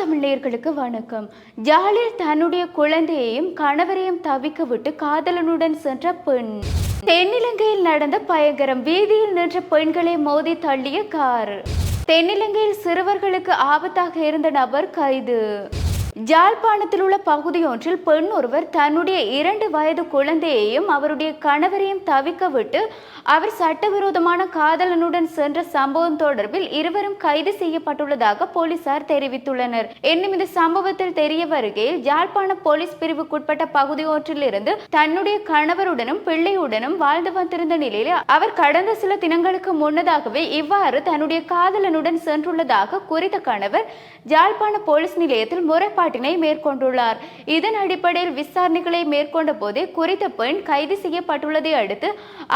தமிழர்களுக்கு வணக்கம். ஜாலில் தன்னுடைய குழந்தையையும் கணவரையும் தவிக்க விட்டு காதலனுடன் சென்ற பெண். தென்னிலங்கையில் நடந்த பயங்கரம் வீதியில் நின்ற பெண்களை மோதி தள்ளிய கார். தென்னிலங்கையில் சிறுவர்களுக்கு ஆபத்தாக இருந்த நபர் கைது. ஜாழ்ப்பாணத்தில் உள்ள பகுதியொன்றில் பெண் ஒருவர் தன்னுடைய இரண்டு வயது குழந்தையையும் அவருடைய கணவரையும் தவிக்க விட்டு அவர் சட்டவிரோதமான காதலனுடன் சென்ற சம்பவம் தொடர்பில் இருவரும் கைது செய்யப்பட்டுள்ளதாக போலீசார் தெரிவித்துள்ளனர். இன்னும் இந்த சம்பவத்தில் தெரிய வருகையில் ஜாழ்ப்பாண போலீஸ் பிரிவுக்குட்பட்ட பகுதியொன்றில் இருந்து தன்னுடைய கணவருடனும் பிள்ளையுடனும் வாழ்ந்து வந்திருந்த நிலையில் அவர் கடந்த சில தினங்களுக்கு முன்னதாகவே இவ்வாறு தன்னுடைய காதலனுடன் சென்றுள்ளதாக குறித்த கணவர் ஜாழ்ப்பாண போலீஸ் நிலையத்தில் முறைப்பாட்டினை மேற்கொண்டுள்ளார். இதன் அடிப்படையில் விசாரணைகளை மேற்கொண்ட போதே குறித்த பெண் கைது செய்யப்பட்டுள்ளதை அடுத்து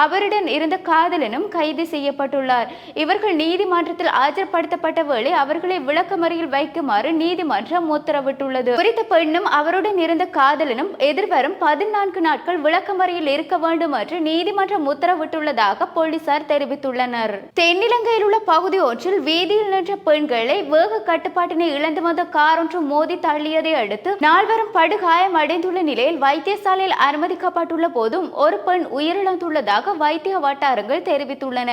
அவருடன் இருந்த காதலனும் கைது செய்யப்பட்டுள்ளார். இவர்கள் நீதிமன்றத்தில் ஆஜர்படுத்தப்பட்ட வேளை அவர்களை விளக்கமறையில் வைக்குமாறு நீதிமன்றம் உத்தரவிட்டுள்ளது. குறித்த பெண்ணும் அவருடன் இருந்த காதலனும் எதிர்வரும் பதினான்கு நாட்கள் விளக்கமறையில் இருக்க வேண்டும் என்று நீதிமன்றம் உத்தரவிட்டுள்ளதாக போலீசார் தெரிவித்துள்ளனர். தென்னிலங்கையில் உள்ள பகுதி ஒன்றில் வீதியில் நின்ற பெண்களை வேக கட்டுப்பாட்டினை இழந்து வந்த கார் ஒன்று மோதி தள்ளி தள்ளியதை அடுத்து நால்வரும் படுகாயம் அடைந்துள்ள நிலையில் வைத்தியசாலையில் அனுமதிக்கப்பட்டுள்ள போதும் ஒரு பெண் உயிரிழந்துள்ளதாக வைத்திய வட்டாரங்கள் தெரிவித்துள்ளன.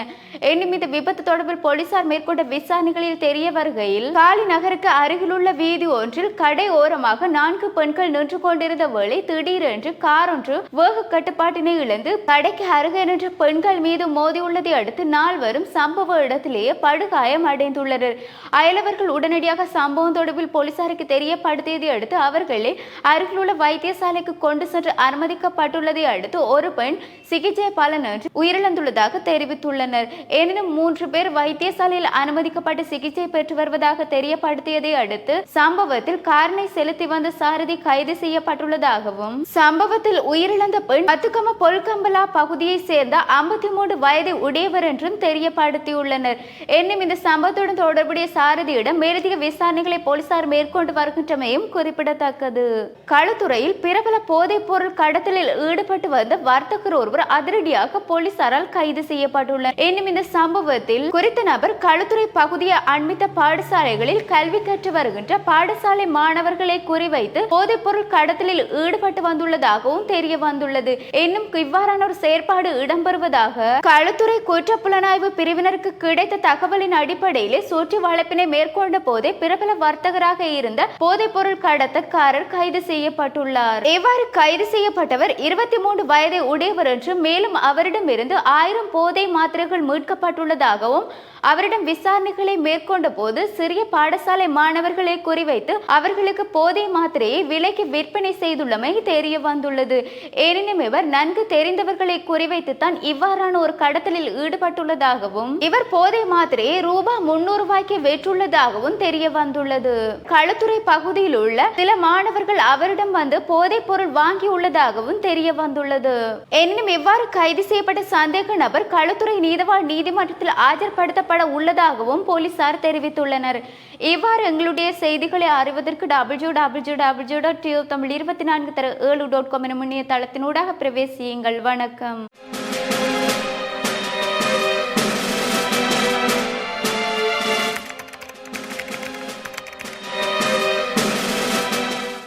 எனினும் இந்த விபத்து தொடர்பில் போலீசார் மேற்கொண்ட விசாரணைகளில் தெரிய வருகையில் காலி நகருக்கு அருகிலுள்ள வீதி ஒன்றில் கடை ஓரமாக நான்கு பெண்கள் நின்று கொண்டிருந்த வேளை திடீரென்று கார் ஒன்று வேக கட்டுப்பாட்டினை இழந்து கடைக்கு அருகே நின்ற பெண்கள் மீது மோதியுள்ளதை அடுத்து நால்வரும் சம்பவ இடத்திலேயே படுகாயம் அடைந்துள்ளனர் அயலவர்கள் உடனடியாக சம்பவம் தொடர்பில் போலீசாருக்கு தெரியப்பட தெரியப்படுத்தியதை அடுத்து அவர்களை அருகிலுள்ள வைத்தியசாலைக்கு கொண்டு சென்று அனுமதிக்கப்பட்டுள்ளதை அடுத்து ஒரு பெண் சிகிச்சை பலனின்றி உயிரிழந்துள்ளதாக தெரிவித்துள்ளனர். எனினும் மூன்று பேர் வைத்தியசாலையில் அனுமதிக்கப்பட்டு சிகிச்சை பெற்று வருவதாக தெரியப்படுத்தியதை அடுத்து சம்பவத்தில் காரினை செலுத்தி வந்த சாரதி கைது செய்யப்பட்டுள்ளதாகவும் சம்பவத்தில் உயிரிழந்த பெண் பத்துக்கம பொல்கம்பலா பகுதியை சேர்ந்த ஐம்பத்தி மூன்று வயதை உடையவர் என்றும் தெரியப்படுத்தியுள்ளனர். என்னும் இந்த சம்பவத்துடன் தொடர்புடைய சாரதியிடம் மேலதிக விசாரணைகளை போலீசார் மேற்கொண்டு வருகின்ற வருகின்றமையும் குறிப்பிடத்தக்கது. களுத்துறையில் பிரபல போதைப் பொருள் கடத்தலில் ஈடுபட்டு வந்த வர்த்தகர் ஒருவர் அதிரடியாக போலீசாரால் கைது செய்யப்பட்டுள்ளார். என்னும் இந்த சம்பவத்தில் குறித்த நபர் களுத்துறை பகுதியை அண்மித்த பாடசாலைகளில் கல்வி கற்று வருகின்ற பாடசாலை மாணவர்களை குறிவைத்து போதைப் பொருள் கடத்தலில் ஈடுபட்டு வந்துள்ளதாகவும் தெரிய வந்துள்ளது. இன்னும் இவ்வாறான ஒரு செயற்பாடு இடம்பெறுவதாக களுத்துறை குற்றப்புலனாய்வு பிரிவினருக்கு கிடைத்த தகவலின் அடிப்படையிலே சுற்றி வளர்ப்பினை மேற்கொண்ட போதே பிரபல வர்த்தகராக இருந்த போதை போதைப் பொருள் கடத்தக்காரர் கைது செய்யப்பட்டுள்ளார். இவ்வாறு கைது செய்யப்பட்டவர்? இருபத்தி மூன்று வயதை உடையவர் என்றும் மேலும் அவரிடமிருந்து ஆயிரம் போதை மாத்திரைகள் மீட்கப்பட்டுள்ளதாகவும் அவரிடம் விசாரணைகளை மேற்கொண்ட போது சிறிய பாடசாலை மாணவர்களை குறிவைத்து அவர்களுக்கு போதை மாத்திரையை விலைக்கு விற்பனை செய்துள்ளமை தெரிய வந்துள்ளது எனினும் இவர் நன்கு தெரிந்தவர்களை குறிவைத்து தான் இவ்வாறான ஒரு கடத்தலில் ஈடுபட்டுள்ளதாகவும் இவர் போதை மாத்திரையை ரூபாய் முன்னூறு ரூபாய்க்கு வெற்றுள்ளதாகவும் தெரிய வந்துள்ளது களுத்துறை பகுதியில் உள்ள சில மாணவர்கள் அவரிடம் வந்து போதைப் பொருள் வாங்கி உள்ளதாகவும் தெரிய வந்துள்ளது. எனினும் இவ்வாறு கைது செய்யப்பட்ட சந்தேக நபர் களுத்துறை நீதவாள் நீதிமன்றத்தில் ஆஜர்படுத்தப்பட உள்ளதாகவும் போலீசார் தெரிவித்துள்ளனர். இவ்வாறு எங்களுடைய செய்திகளை அறிவதற்கு W W W dot Tamil இருபத்தி நான்கு தர ஏழு டாட் காம் என முன்னிய தளத்தினூடாக பிரவேசியுங்கள். வணக்கம்.